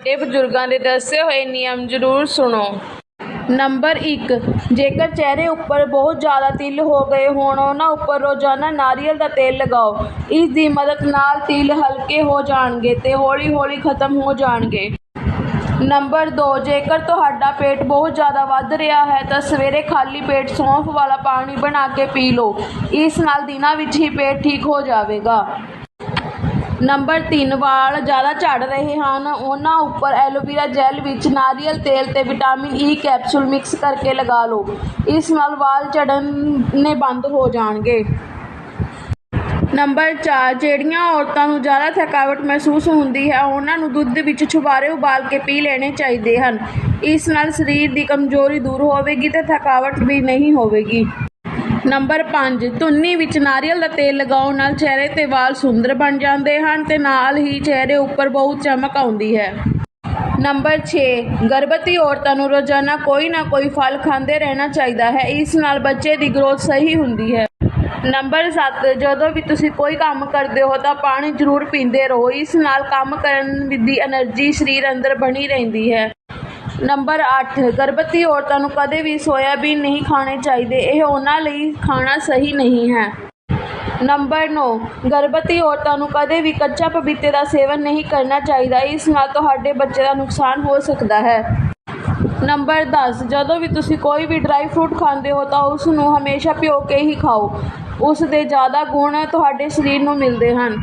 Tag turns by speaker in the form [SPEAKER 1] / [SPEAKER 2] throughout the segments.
[SPEAKER 1] ਇਹ ਬਜ਼ੁਰਗਾਂ ਦੇ ਦੱਸੇ ਹੋਏ ਨਿਯਮ ਜ਼ਰੂਰ ਸੁਣੋ। ਨੰਬਰ 1 ਜੇਕਰ ਚਿਹਰੇ ਉੱਪਰ ਬਹੁਤ ਜ਼ਿਆਦਾ ਤਿਲ ਹੋ ਗਏ ਹੋਣ, ਉਹਨਾਂ ਉੱਪਰ ਰੋਜ਼ਾਨਾ ਨਾਰੀਅਲ ਦਾ ਤੇਲ ਲਗਾਓ। ਇਸ ਦੀ ਮਦਦ ਨਾਲ ਤਿਲ ਹਲਕੇ ਹੋ ਜਾਣਗੇ ਤੇ ਹੌਲੀ-ਹੌਲੀ ਖਤਮ ਹੋ ਜਾਣਗੇ। ਨੰਬਰ 2 ਜੇਕਰ ਤੁਹਾਡਾ ਪੇਟ ਬਹੁਤ ਜ਼ਿਆਦਾ ਵੱਧ ਰਿਹਾ ਹੈ, ਤਾਂ ਸਵੇਰੇ ਖਾਲੀ ਪੇਟ ਸੌਂਫ ਵਾਲਾ ਪਾਣੀ ਬਣਾ ਕੇ ਪੀ ਲਓ। ਇਸ ਨਾਲ ਦਿਨਾਂ ਵਿੱਚ ਹੀ ਪੇਟ ਠੀਕ ਹੋ ਜਾਵੇਗਾ। ਨੰਬਰ 3 ਵਾਲ ਜ਼ਿਆਦਾ ਝੜ ਰਹੇ ਹਨ। ਉਹਨਾਂ ਉੱਪਰ ਐਲੋਵੇਰਾ ਜੈੱਲ ਵਿੱਚ ਨਾਰੀਅਲ ਤੇਲ ਤੇ ਵਿਟਾਮਿਨ ਈ ਕੈਪਸੂਲ ਮਿਕਸ ਕਰਕੇ ਲਗਾ ਲਓ। ਇਸ ਨਾਲ ਵਾਲ ਝੜਨੇ ਬੰਦ ਹੋ ਜਾਣਗੇ। ਨੰਬਰ 4 ਜਿਹੜੀਆਂ ਔਰਤਾਂ ਨੂੰ ਜ਼ਿਆਦਾ ਥਕਾਵਟ ਮਹਿਸੂਸ ਹੁੰਦੀ ਹੈ, ਉਹਨਾਂ ਨੂੰ ਦੁੱਧ ਵਿੱਚ ਛੁਬਾਰੇ ਉਬਾਲ ਕੇ ਪੀ ਲੈਣੇ ਚਾਹੀਦੇ ਹਨ। ਇਸ ਨਾਲ ਸਰੀਰ ਦੀ ਕਮਜ਼ੋਰੀ ਦੂਰ ਹੋਵੇਗੀ ਤੇ ਥਕਾਵਟ ਵੀ ਨਹੀਂ ਹੋਵੇਗੀ। ਨੰਬਰ 5 ਧੁੰਨੀ ਵਿੱਚ ਨਾਰੀਅਲ ਦਾ ਤੇਲ ਲਗਾਉਣ ਨਾਲ ਚਿਹਰੇ ਤੇ ਵਾਲ ਸੁੰਦਰ ਬਣ ਜਾਂਦੇ ਹਨ ਤੇ ਨਾਲ ਹੀ ਚਿਹਰੇ ਉੱਪਰ ਬਹੁਤ ਚਮਕ ਆਉਂਦੀ ਹੈ। ਨੰਬਰ 6 ਗਰਭਵਤੀ ਔਰਤਾਂ ਨੂੰ ਰੋਜ਼ਾਨਾ ਕੋਈ ਨਾ ਕੋਈ ਫਲ ਖਾਂਦੇ ਰਹਿਣਾ ਚਾਹੀਦਾ ਹੈ, ਇਸ ਨਾਲ ਬੱਚੇ ਦੀ ਗਰੋਥ ਸਹੀ ਹੁੰਦੀ ਹੈ। ਨੰਬਰ 7 ਜਦੋਂ ਵੀ ਤੁਸੀਂ ਕੋਈ ਕੰਮ ਕਰਦੇ ਹੋ ਤਾਂ ਪਾਣੀ ਜ਼ਰੂਰ ਪੀਂਦੇ ਰਹੋ, ਇਸ ਨਾਲ ਕੰਮ ਕਰਨ ਦੀ એનર્ਜੀ ਸਰੀਰ ਅੰਦਰ ਬਣੀ ਰਹਿੰਦੀ ਹੈ। ਨੰਬਰ 8 ਗਰਭਵਤੀ ਔਰਤਾਂ ਨੂੰ ਕਦੇ ਵੀ ਸੋਇਆਬੀਨ ਨਹੀਂ ਖਾਣੇ ਚਾਹੀਦੇ, ਇਹ ਉਹਨਾਂ ਲਈ ਖਾਣਾ ਸਹੀ ਨਹੀਂ ਹੈ। ਨੰਬਰ 9 ਗਰਭਵਤੀ ਔਰਤਾਂ ਨੂੰ ਕਦੇ ਵੀ ਕੱਚਾ ਪਪੀਤੇ ਦਾ ਸੇਵਨ ਨਹੀਂ ਕਰਨਾ ਚਾਹੀਦਾ, ਇਸ ਨਾਲ ਤੁਹਾਡੇ ਬੱਚੇ ਦਾ ਨੁਕਸਾਨ ਹੋ ਸਕਦਾ ਹੈ। ਨੰਬਰ 10 ਜਦੋਂ ਵੀ ਤੁਸੀਂ ਕੋਈ ਵੀ ਡਰਾਈ ਫਰੂਟ ਖਾਂਦੇ ਹੋ ਤਾਂ ਉਸ ਨੂੰ ਹਮੇਸ਼ਾ ਭਿਓ ਕੇ ਹੀ ਖਾਓ। ਉਸ ਦੇ ਜ਼ਿਆਦਾ ਗੁਣ ਤੁਹਾਡੇ ਸਰੀਰ ਨੂੰ ਮਿਲਦੇ ਹਨ।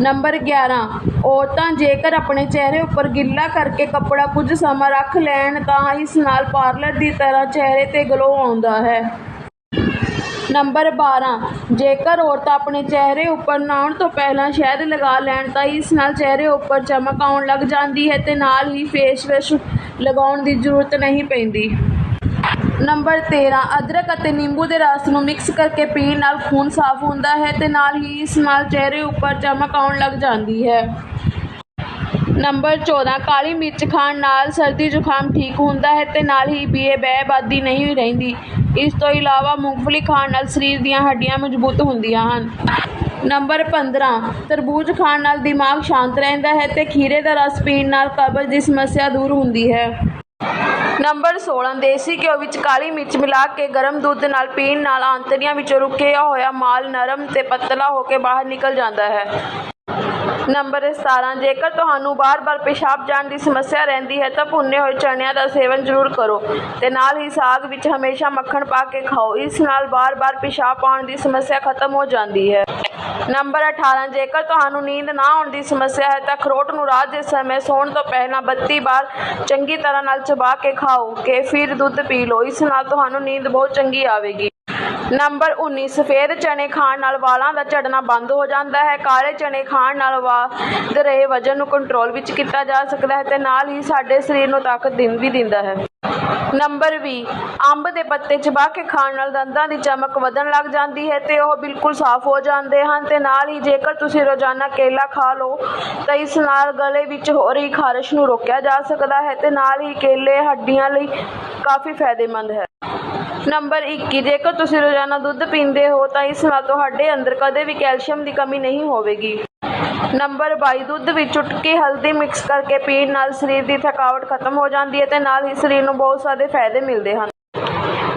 [SPEAKER 1] ਨੰਬਰ 11 ਔਰਤਾਂ ਜੇਕਰ ਆਪਣੇ ਚਿਹਰੇ ਉੱਪਰ ਗਿੱਲਾ ਕਰਕੇ ਕੱਪੜਾ ਕੁਝ ਸਮਾਂ ਰੱਖ ਲੈਣ, ਤਾਂ ਇਸ ਨਾਲ ਪਾਰਲਰ ਦੀ ਤਰ੍ਹਾਂ ਚਿਹਰੇ ਤੇ ਗਲੋ ਆਉਂਦਾ ਹੈ। ਨੰਬਰ 12 ਜੇਕਰ ਔਰਤਾਂ ਆਪਣੇ ਚਿਹਰੇ ਉੱਪਰ ਨਹਾਉਣ ਤੋਂ ਪਹਿਲਾਂ ਸ਼ਹਿਦ ਲਗਾ ਲੈਣ, ਤਾਂ ਇਸ ਨਾਲ ਚਿਹਰੇ ਉੱਪਰ ਚਮਕ ਆਉਣ ਲੱਗ ਜਾਂਦੀ ਹੈ ਤੇ ਨਾਲ ਹੀ ਫੇਸ ਵਾਸ਼ ਲਗਾਉਣ ਦੀ ਜ਼ਰੂਰਤ ਨਹੀਂ ਪੈਂਦੀ। ਨੰਬਰ 13 ਅਦਰਕ ਅਤੇ ਨਿੰਬੂ ਦੇ ਰਸ ਨੂੰ ਮਿਕਸ ਕਰਕੇ ਪੀਣ ਨਾਲ ਖੂਨ ਸਾਫ਼ ਹੁੰਦਾ ਹੈ ਤੇ ਨਾਲ ਹੀ ਇਸ ਨਾਲ ਚਿਹਰੇ ਉੱਪਰ ਚਮਕ ਆਉਣ ਲੱਗ ਜਾਂਦੀ ਹੈ। ਨੰਬਰ 14 ਕਾਲੀ ਮਿਰਚ ਖਾਣ ਨਾਲ ਸਰਦੀ ਜ਼ੁਕਾਮ ਠੀਕ ਹੁੰਦਾ ਹੈ ਤੇ ਨਾਲ ਹੀ ਬੀਏ ਬੈਬਾਦੀ ਨਹੀਂ ਰਹਿੰਦੀ। ਇਸ ਤੋਂ ਇਲਾਵਾ ਮੂੰਗਫਲੀ ਖਾਣ ਨਾਲ ਸਰੀਰ ਦੀਆਂ ਹੱਡੀਆਂ ਮਜ਼ਬੂਤ ਹੁੰਦੀਆਂ ਹਨ। ਨੰਬਰ 15 ਤਰਬੂਜ ਖਾਣ ਨਾਲ ਦਿਮਾਗ ਸ਼ਾਂਤ ਰਹਿੰਦਾ ਹੈ ਤੇ ਖੀਰੇ ਦਾ ਰਸ ਪੀਣ ਨਾਲ ਕਬਜ਼ ਦੀ ਸਮੱਸਿਆ ਦੂਰ ਹੁੰਦੀ ਹੈ। ਨੰਬਰ 16 ਦੇਸੀ ਘਿਓ ਵਿੱਚ ਕਾਲੀ ਮਿਰਚ ਮਿਲਾ ਕੇ ਗਰਮ ਦੁੱਧ ਨਾਲ ਪੀਣ ਨਾਲ ਆਂਤੜੀਆਂ ਵਿੱਚੋਂ ਰੁਕਿਆ ਹੋਇਆ ਮਾਲ ਨਰਮ ਤੇ ਪਤਲਾ ਹੋ ਕੇ ਬਾਹਰ ਨਿਕਲ ਜਾਂਦਾ ਹੈ। ਨੰਬਰ 17 ਜੇਕਰ ਤੁਹਾਨੂੰ ਬਾਰ-ਬਾਰ ਪਿਸ਼ਾਬ ਜਾਣ ਦੀ ਸਮੱਸਿਆ ਰਹਿੰਦੀ ਹੈ ਤਾਂ ਭੁੰਨੇ ਹੋਏ ਚਣਿਆਂ ਦਾ ਸੇਵਨ ਜ਼ਰੂਰ ਕਰੋ ਤੇ ਨਾਲ ਹੀ ਸਾਗ ਵਿੱਚ ਹਮੇਸ਼ਾ ਮੱਖਣ ਪਾ ਕੇ ਖਾਓ। ਇਸ ਨਾਲ ਬਾਰ-ਬਾਰ ਪਿਸ਼ਾਬ ਆਉਣ ਦੀ ਸਮੱਸਿਆ ਖਤਮ ਹੋ ਜਾਂਦੀ ਹੈ। ਨੰਬਰ 18 ਜੇਕਰ ਤੁਹਾਨੂੰ ਨੀਂਦ ਨਾ ਆਉਣ ਦੀ ਸਮੱਸਿਆ ਹੈ ਤਾਂ ਅਖਰੋਟ ਨੂੰ ਰਾਤ ਦੇ ਸਮੇਂ ਸੌਣ ਤੋਂ ਪਹਿਲਾਂ 32 ਵਾਰ ਚੰਗੀ ਤਰ੍ਹਾਂ ਨਾਲ ਚਬਾ ਕੇ ਖਾਓ ਕਿ ਫਿਰ ਦੁੱਧ ਪੀ ਲਓ। ਇਸ ਨਾਲ ਤੁਹਾਨੂੰ ਨੀਂਦ ਬਹੁਤ ਚੰਗੀ ਆਵੇਗੀ। ਨੰਬਰ 19 ਸਫੇਦ ਚਨੇ ਖਾਣ ਨਾਲ ਵਾਲਾਂ ਦਾ ਝੜਨਾ ਬੰਦ ਹੋ ਜਾਂਦਾ ਹੈ। ਕਾਲੇ ਚਨੇ ਖਾਣ ਨਾਲ ਵਧ ਰਹੇ ਵਜ਼ਨ ਨੂੰ ਕੰਟਰੋਲ ਵਿੱਚ ਕੀਤਾ ਜਾ ਸਕਦਾ ਹੈ ਤੇ ਨਾਲ ਹੀ ਸਾਡੇ ਸਰੀਰ ਨੂੰ ਤਾਕਤ ਦਿਨ ਵੀ ਦਿੰਦਾ ਹੈ। ਨੰਬਰ 20 ਅੰਬ ਦੇ ਪੱਤੇ ਚਬਾ ਕੇ ਖਾਣ ਨਾਲ ਦੰਦਾਂ ਦੀ ਚਮਕ ਵਧਣ ਲੱਗ ਜਾਂਦੀ ਹੈ ਤੇ ਉਹ ਬਿਲਕੁਲ ਸਾਫ਼ ਹੋ ਜਾਂਦੇ ਹਨ ਤੇ ਨਾਲ ਹੀ ਜੇਕਰ ਤੁਸੀਂ ਰੋਜ਼ਾਨਾ ਕੇਲਾ ਖਾ ਲਓ, ਤਾਂ ਇਸ ਨਾਲ ਗਲੇ ਵਿੱਚ ਹੋ ਰਹੀ ਖਾਰਸ਼ ਨੂੰ ਰੋਕਿਆ ਜਾ ਸਕਦਾ ਹੈ ਤੇ ਨਾਲ ਹੀ ਕੇਲੇ ਹੱਡੀਆਂ ਲਈ ਕਾਫੀ ਫਾਇਦੇਮੰਦ ਹੈ। ਨੰਬਰ 21 ਜੇਕਰ ਤੁਸੀਂ ਰੋਜ਼ਾਨਾ ਦੁੱਧ ਪੀਂਦੇ ਹੋ ਤਾਂ ਇਸ ਨਾਲ ਤੁਹਾਡੇ ਅੰਦਰ ਕਦੇ ਵੀ ਕੈਲਸ਼ੀਅਮ ਦੀ ਕਮੀ ਨਹੀਂ ਹੋਵੇਗੀ। ਨੰਬਰ 22 ਦੁੱਧ ਵਿੱਚ ਚੁਟਕੀ ਹਲਦੀ ਮਿਕਸ ਕਰਕੇ ਪੀਣ ਨਾਲ ਸਰੀਰ ਦੀ ਥਕਾਵਟ ਖਤਮ ਹੋ ਜਾਂਦੀ ਹੈ ਤੇ ਨਾਲ ਹੀ ਸਰੀਰ ਨੂੰ ਬਹੁਤ ਸਾਰੇ ਫਾਇਦੇ ਮਿਲਦੇ ਹਨ।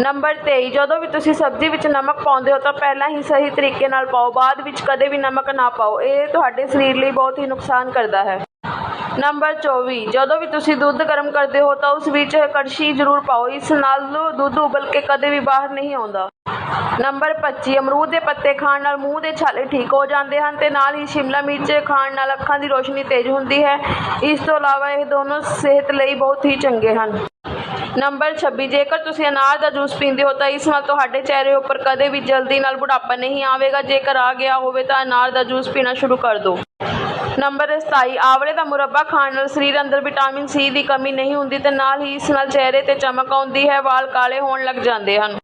[SPEAKER 1] ਨੰਬਰ 23 ਜਦੋਂ ਵੀ ਤੁਸੀਂ ਸਬਜ਼ੀ ਵਿੱਚ ਨਮਕ ਪਾਉਂਦੇ ਹੋ ਤਾਂ ਪਹਿਲਾਂ ਹੀ ਸਹੀ ਤਰੀਕੇ ਨਾਲ ਪਾਓ, ਬਾਅਦ ਵਿੱਚ ਕਦੇ ਵੀ ਨਮਕ ਨਾ ਪਾਓ। ਇਹ ਤੁਹਾਡੇ ਸਰੀਰ ਲਈ ਬਹੁਤ ਹੀ ਨੁਕਸਾਨ ਕਰਦਾ ਹੈ। ਨੰਬਰ 24 ਜਦੋਂ ਵੀ ਤੁਸੀਂ ਦੁੱਧ ਗਰਮ ਕਰਦੇ ਹੋ ਤਾਂ ਉਸ ਵਿੱਚ ਕੜਛੀ ਜ਼ਰੂਰ ਪਾਓ। ਇਸ ਨਾਲ ਦੁੱਧ ਉਬਲ ਕੇ ਕਦੇ ਵੀ ਬਾਹਰ ਨਹੀਂ ਆਉਂਦਾ। ਨੰਬਰ 25 ਅਮਰੂਦ ਦੇ ਪੱਤੇ ਖਾਣ ਨਾਲ ਮੂੰਹ ਦੇ ਛਾਲੇ ਠੀਕ ਹੋ ਜਾਂਦੇ ਹਨ ਤੇ ਨਾਲ ਹੀ ਸ਼ਿਮਲਾ ਮਿਰਚ ਖਾਣ ਨਾਲ ਅੱਖਾਂ ਦੀ ਰੋਸ਼ਨੀ ਤੇਜ਼ ਹੁੰਦੀ ਹੈ। ਇਸ ਤੋਂ ਇਲਾਵਾ ਇਹ ਦੋਨੋਂ ਸਿਹਤ ਲਈ ਬਹੁਤ ਹੀ ਚੰਗੇ ਹਨ। ਨੰਬਰ 26 ਜੇਕਰ ਤੁਸੀਂ ਅਨਾਰ ਦਾ ਜੂਸ ਪੀਂਦੇ ਹੋ ਤਾਂ ਇਸ ਨਾਲ ਤੁਹਾਡੇ ਚਿਹਰੇ ਉੱਪਰ ਕਦੇ ਵੀ ਜਲਦੀ ਨਾਲ ਬੁਢਾਪਾ ਨਹੀਂ ਆਵੇਗਾ। ਜੇਕਰ ਆ ਗਿਆ ਹੋਵੇ ਤਾਂ ਅਨਾਰ ਦਾ ਜੂਸ ਪੀਣਾ ਸ਼ੁਰੂ ਕਰ ਦਿਓ। ਨੰਬਰ 27 ਆਵਲੇ ਦਾ ਮੁਰੱਬਾ ਖਾਣ ਨਾਲ ਸਰੀਰ ਅੰਦਰ ਵਿਟਾਮਿਨ ਸੀ ਦੀ ਕਮੀ ਨਹੀਂ ਹੁੰਦੀ ਤੇ ਨਾਲ ਹੀ ਇਸ ਨਾਲ ਚਿਹਰੇ ਤੇ ਚਮਕ ਆਉਂਦੀ ਹੈ, ਵਾਲ ਕਾਲੇ ਹੋਣ ਲੱਗ ਜਾਂਦੇ ਹਨ।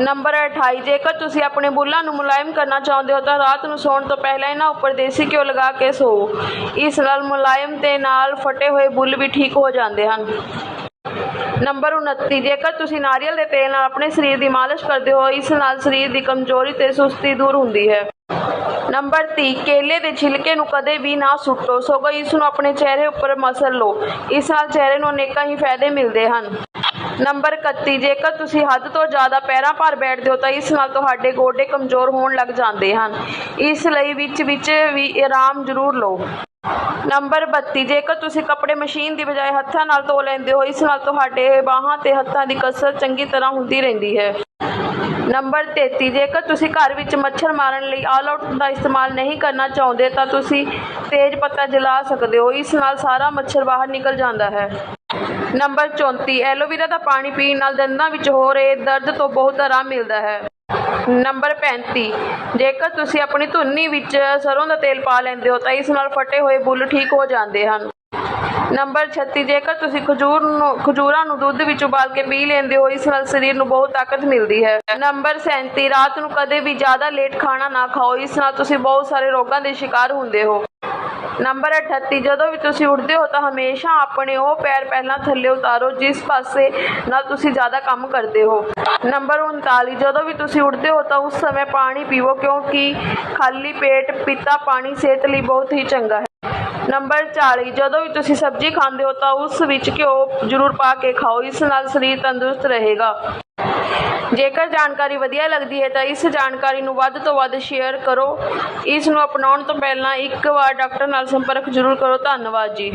[SPEAKER 1] ਨੰਬਰ 28 ਜੇਕਰ ਤੁਸੀਂ ਆਪਣੇ ਬੁੱਲਾਂ ਨੂੰ ਮੁਲਾਇਮ ਕਰਨਾ ਚਾਹੁੰਦੇ ਹੋ ਤਾਂ ਰਾਤ ਨੂੰ ਸੌਣ ਤੋਂ ਪਹਿਲਾਂ ਇਹਨਾਂ ਉੱਪਰ ਦੇਸੀ ਘਿਓ ਲਗਾ ਕੇ ਸੋਵੋ ਇਸ ਨਾਲ ਮੁਲਾਇਮ ਤੇ ਨਾਲ ਫਟੇ ਹੋਏ ਬੁੱਲ ਵੀ ਠੀਕ ਹੋ ਜਾਂਦੇ ਹਨ। ਨੰਬਰ 29 ਜੇਕਰ ਤੁਸੀਂ ਨਾਰੀਅਲ ਦੇ ਤੇਲ ਨਾਲ ਆਪਣੇ ਸਰੀਰ ਦੀ ਮਾਲਿਸ਼ ਕਰਦੇ ਹੋ, ਇਸ ਨਾਲ ਸਰੀਰ ਦੀ ਕਮਜ਼ੋਰੀ ਤੇ ਸੁਸਤੀ ਦੂਰ ਹੁੰਦੀ ਹੈ। ਨੰਬਰ 30 ਕੇਲੇ ਦੇ ਛਿਲਕੇ ਨੂੰ ਕਦੇ ਵੀ ਨਾ ਸੁੱਟੋ। ਸਗੋਂ ਇਸ ਨੂੰ ਆਪਣੇ ਚਿਹਰੇ ਉੱਪਰ ਮਸਲ ਲਓ। ਇਸ ਨਾਲ ਚਿਹਰੇ ਨੂੰ ਅਨੇਕਾਂ ਹੀ ਫਾਇਦੇ ਮਿਲਦੇ ਹਨ। ਨੰਬਰ 31 ਜੇਕਰ ਤੁਸੀਂ ਹੱਦ ਤੋਂ ਜ਼ਿਆਦਾ ਪੈਰਾਂ ਭਾਰ ਬੈਠਦੇ ਹੋ ਤਾਂ ਇਸ ਨਾਲ ਤੁਹਾਡੇ ਗੋਡੇ ਕਮਜ਼ੋਰ ਹੋਣ ਲੱਗ ਜਾਂਦੇ ਹਨ। ਇਸ ਲਈ ਵਿੱਚ ਵਿੱਚ ਵੀ ਆਰਾਮ ਜ਼ਰੂਰ ਲਓ। ਨੰਬਰ 32 ਜੇਕਰ ਤੁਸੀਂ ਕੱਪੜੇ ਮਸ਼ੀਨ ਦੀ ਬਜਾਏ ਹੱਥਾਂ ਨਾਲ ਧੋ ਲੈਂਦੇ ਹੋ, ਇਸ ਨਾਲ ਤੁਹਾਡੇ ਬਾਹਾਂ ਤੇ ਹੱਥਾਂ ਦੀ ਕਸਰਤ ਚੰਗੀ ਤਰ੍ਹਾਂ ਹੁੰਦੀ ਰਹਿੰਦੀ ਹੈ। ਨੰਬਰ 33 ਜੇਕਰ ਤੁਸੀਂ ਘਰ ਵਿੱਚ ਮੱਛਰ ਮਾਰਨ ਲਈ ਆਲ ਆਊਟ ਦਾ ਇਸਤੇਮਾਲ ਨਹੀਂ ਕਰਨਾ ਚਾਹੁੰਦੇ, ਤਾਂ ਤੁਸੀਂ ਤੇਜ਼ ਪੱਤਾ ਜਲਾ ਸਕਦੇ ਹੋ। ਇਸ ਨਾਲ ਸਾਰਾ ਮੱਛਰ ਬਾਹਰ ਨਿਕਲ ਜਾਂਦਾ ਹੈ। ਨੰਬਰ 34 ਐਲੋਵੇਰਾ ਦਾ ਪਾਣੀ ਪੀਣ ਨਾਲ ਦੰਦਾਂ ਵਿੱਚ ਹੋ ਰਹੇ ਦਰਦ ਤੋਂ ਬਹੁਤ ਆਰਾਮ ਮਿਲਦਾ ਹੈ। ਨੰਬਰ 35 ਜੇਕਰ ਤੁਸੀਂ ਆਪਣੀ ਧੁੰਨੀ ਵਿੱਚ ਸਰੋਂ ਦਾ ਤੇਲ ਪਾ ਲੈਂਦੇ ਹੋ, ਤਾਂ ਇਸ ਨਾਲ ਫਟੇ ਹੋਏ ਬੁੱਲ ਠੀਕ ਹੋ ਜਾਂਦੇ ਹਨ। ਨੰਬਰ 36 ਜੇਕਰ ਤੁਸੀਂ ਖਜੂਰ ਨੂੰ, ਖਜੂਰਾਂ ਨੂੰ ਦੁੱਧ ਵਿੱਚ ਉਬਾਲ ਕੇ ਪੀ ਲੈਂਦੇ ਹੋ, ਇਸ ਨਾਲ ਸਰੀਰ ਨੂੰ ਬਹੁਤ ਤਾਕਤ ਮਿਲਦੀ ਹੈ। ਨੰਬਰ 37 ਰਾਤ ਨੂੰ ਕਦੇ ਵੀ ਜ਼ਿਆਦਾ ਲੇਟ ਖਾਣਾ ਨਾ ਖਾਓ, ਇਸ ਨਾਲ ਤੁਸੀਂ ਬਹੁਤ ਸਾਰੇ ਰੋਗਾਂ ਦੇ ਸ਼ਿਕਾਰ ਹੁੰਦੇ ਹੋ। ਨੰਬਰ 38 ਜਦੋਂ ਵੀ ਤੁਸੀਂ ਉੱਠਦੇ ਹੋ ਤਾਂ ਹਮੇਸ਼ਾ ਆਪਣੇ ਉਹ ਪੈਰ ਪਹਿਲਾਂ ਥੱਲੇ ਉਤਾਰੋ, ਜਿਸ ਪਾਸੇ ਨਾਲ ਤੁਸੀਂ ਜ਼ਿਆਦਾ ਕੰਮ ਕਰਦੇ ਹੋ। ਨੰਬਰ 39 ਜਦੋਂ ਵੀ ਤੁਸੀਂ ਉੱਠਦੇ ਹੋ ਤਾਂ ਉਸ ਸਮੇਂ ਪਾਣੀ ਪੀਵੋ, ਕਿਉਂਕਿ ਖਾਲੀ ਪੇਟ ਪੀਤਾ ਪਾਣੀ ਸਿਹਤ ਲਈ ਬਹੁਤ ਹੀ ਚੰਗਾ ਹੈ। ਨੰਬਰ 40 ਜਦੋਂ ਵੀ ਤੁਸੀਂ ਸਬਜ਼ੀ ਖਾਂਦੇ ਹੋ ਤਾਂ ਉਸ ਵਿੱਚ ਘਿਓ ਜ਼ਰੂਰ ਪਾ ਕੇ ਖਾਓ, ਇਸ ਨਾਲ ਸਰੀਰ ਤੰਦਰੁਸਤ ਰਹੇਗਾ। ਜੇਕਰ ਜਾਣਕਾਰੀ ਵਧੀਆ ਲੱਗਦੀ ਹੈ ਤਾਂ ਇਸ ਜਾਣਕਾਰੀ ਨੂੰ ਵੱਧ ਤੋਂ ਵੱਧ ਸ਼ੇਅਰ ਕਰੋ। ਇਸ ਨੂੰ ਅਪਣਾਉਣ ਤੋਂ ਪਹਿਲਾਂ ਇੱਕ ਵਾਰ ਡਾਕਟਰ ਨਾਲ ਸੰਪਰਕ ਜ਼ਰੂਰ ਕਰੋ। ਧੰਨਵਾਦ ਜੀ।